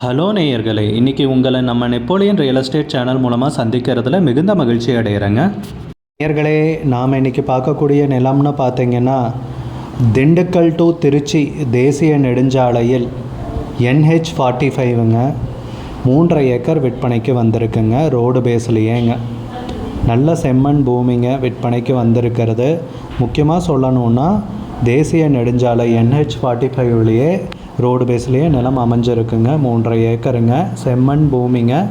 Hello நேயர்களே இன்றைக்கி உங்களை நம்ம நெப்போலியன் ரியல் எஸ்டேட் சேனல் மூலமாக சந்திக்கிறதுல மிகுந்த மகிழ்ச்சி அடைகிறேங்க நேயர்களே நாம் இன்றைக்கி பார்க்கக்கூடிய நிலம்னு பார்த்தீங்கன்னா திண்டுக்கல் டு திருச்சி தேசிய நெடுஞ்சாலையில் என்ஹெச் ஃபார்ட்டி ஃபைவுங்க மூன்றரை ஏக்கர் விற்பனைக்கு வந்திருக்குங்க ரோடு பேஸ்லேயேங்க நல்ல செம்மண் பூமிங்க விற்பனைக்கு வந்திருக்கிறது. முக்கியமாக சொல்லணுன்னா தேசிய நெடுஞ்சாலை என்ஹெச் ஃபார்ட்டி ஃபைவ்லேயே ரோடு பேஸ்லேயே நிலம் அமைஞ்சிருக்குங்க. மூன்றரை ஏக்கருங்க. செம்மண் பூமிங்க.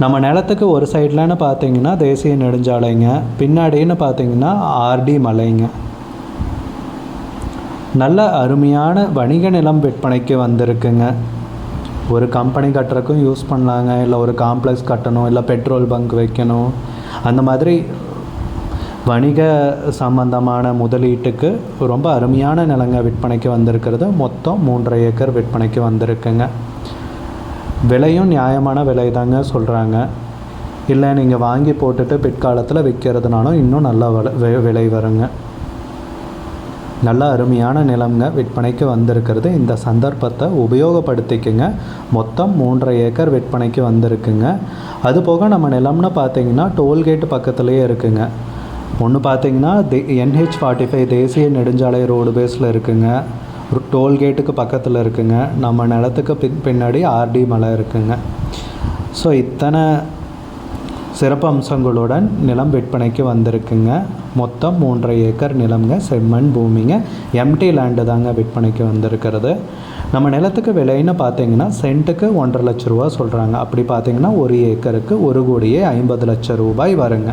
நம்ம நிலத்துக்கு ஒரு சைட்லன்னு பார்த்தீங்கன்னா தேசிய நெடுஞ்சாலைங்க. பின்னாடின்னு பார்த்தீங்கன்னா ஆர்டி மலைங்க. நல்ல அருமையான வணிக நிலம் விற்பனைக்கு வந்திருக்குங்க. ஒரு கம்பெனி கட்டுறதுக்கும் யூஸ் பண்ணலாங்க. இல்லை ஒரு காம்ப்ளெக்ஸ் கட்டணும். இல்லை பெட்ரோல் பங்க் வைக்கணும். அந்த மாதிரி வணிக சம்பந்தமான முதலீட்டுக்கு ரொம்ப அருமையான நிலங்க விற்பனைக்கு வந்திருக்கிறது. மொத்தம் மூன்றரை ஏக்கர் விற்பனைக்கு வந்திருக்குங்க. விலையும் நியாயமான விலை தாங்க சொல்கிறாங்க இல்லை நீங்கள் வாங்கி போட்டுட்டு பிற்காலத்தில் விற்கிறதுனாலும் இன்னும் நல்ல விலை விலை வருங்க. நல்ல அருமையான நிலம்ங்க விற்பனைக்கு வந்திருக்கிறது. இந்த சந்தர்ப்பத்தை உபயோகப்படுத்திக்கங்க. மொத்தம் மூன்றரை ஏக்கர் விற்பனைக்கு வந்திருக்குங்க. அதுபோக நம்ம நிலம்னு பார்த்தீங்கன்னா டோல்கேட் பக்கத்துலேயே இருக்குங்க. ஒன்று பார்த்தீங்கன்னா என்ஹெச் ஃபார்ட்டி ஃபைவ் தேசிய நெடுஞ்சாலை ரோடு பேஸில் இருக்குங்க. டோல்கேட்டுக்கு பக்கத்தில் இருக்குங்க. நம்ம நிலத்துக்கு பின் பின்னாடி ஆர்டி மலை இருக்குங்க. ஸோ இத்தனை சிறப்பு அம்சங்களுடன் நிலம் விற்பனைக்கு வந்திருக்குங்க. மொத்தம் மூன்றரை ஏக்கர் நிலம்ங்க. செம்மண் பூமிங்க. எம்டி லேண்டு தாங்க விற்பனைக்கு வந்திருக்கிறது. நம்ம நிலத்துக்கு விலைன்னு பார்த்தீங்கன்னா சென்ட்டுக்கு ஒன்றரை லட்ச ரூபா சொல்கிறாங்க அப்படி பார்த்தீங்கன்னா ஒரு ஏக்கருக்கு ஒரு கோடியே ஐம்பது லட்சம் ரூபாய் வருங்க.